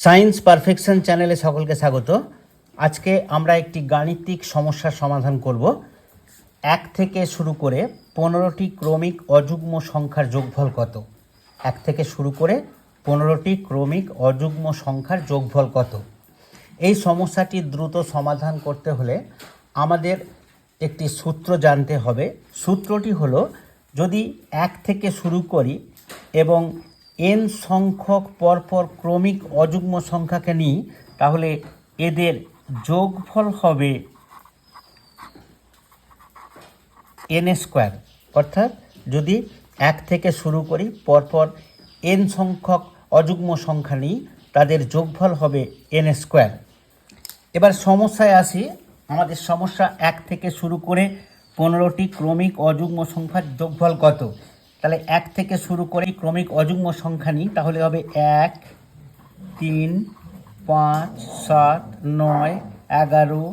Science perfection চ্যানেলে সকলকে স্বাগত। আজকে আমরা একটি গাণিতিক সমস্যার সমাধান করব। এক থেকে শুরু করে পনেরোটি ক্রমিক অযুগ্ম সংখ্যার যোগফল কত? এক থেকে শুরু করে পনেরোটি ক্রমিক অযুগ্ম সংখ্যার যোগফল কত? এই সমস্যাটি দ্রুত সমাধান করতে হলে আমাদের একটি সূত্র জানতে হবে। সূত্রটি হলো, যদি এক থেকে শুরু করি এবং এন সংখ্যক পরপর ক্রমিক অযুগ্ম সংখ্যাকে নিই, তাহলে এদের যোগফল হবে এন স্কোয়ার। অর্থাৎ যদি এক থেকে শুরু করি, পরপর এন সংখ্যক অযুগ্ম সংখ্যা নিই, তাদের যোগফল হবে এন স্কোয়ার। এবার সমস্যায় আসি, আমাদের সমস্যা এক থেকে শুরু করে পনেরোটি ক্রমিক অযুগ্ম সংখ্যার যোগফল কত? তাহলে এক থেকে শুরু করে ক্রমিক অযুগ্ম সংখ্যা নিই, তাহলে হবে এক, তিন, পাঁচ, সাত, নয়, এগারো,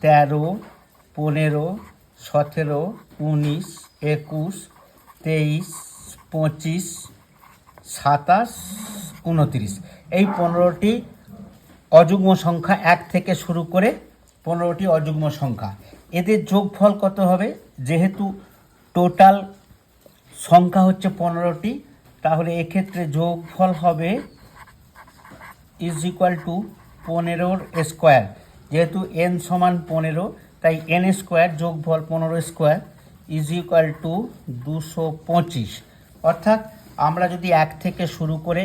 তেরো, পনেরো, সতেরো, উনিশ, একুশ, তেইশ, পঁচিশ, সাতাশ, উনত্রিশ। এই পনেরোটি অযুগ্ম সংখ্যা এক থেকে শুরু করে পনেরোটি অযুগ্ম সংখ্যা। এদের যোগফল কত হবে? যেহেতু টোটাল সংখ্যা হচ্ছে পনেরোটি, তাহলে এক্ষেত্রে যোগফল হবে ইজ ইকুয়াল টু পনেরোর স্কোয়ার যেহেতু এন সমান পনেরো, তাই এন স্কোয়ার যোগফল পনেরো স্কোয়ার ইজ ইকুয়াল টু দুশো পঁচিশ। অর্থাৎ আমরা যদি এক থেকে শুরু করে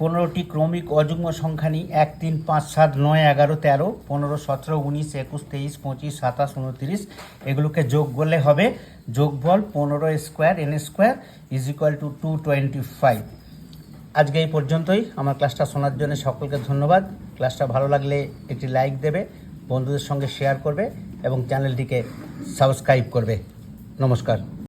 পনেরোটি ক্রমিক অযুগ্ম সংখ্যা নিই এক তিন পাঁচ সাত নয় এগারো তেরো পনেরো সতেরো উনিশ একুশ তেইশ পঁচিশ সাতাশ উনত্রিশ এগুলোকে যোগ করলে হবে যোগফল পনেরো square n square is equal to two twenty five. আজকে এই পর্যন্তই। আমার ক্লাসটা শোনার জন্য সকলকে ধন্যবাদ। ক্লাসটা ভালো লাগলে একটি লাইক দেবে, বন্ধুদের সঙ্গে শেয়ার করবে এবং চ্যানেলটিকে সাবস্ক্রাইব করবে। নমস্কার।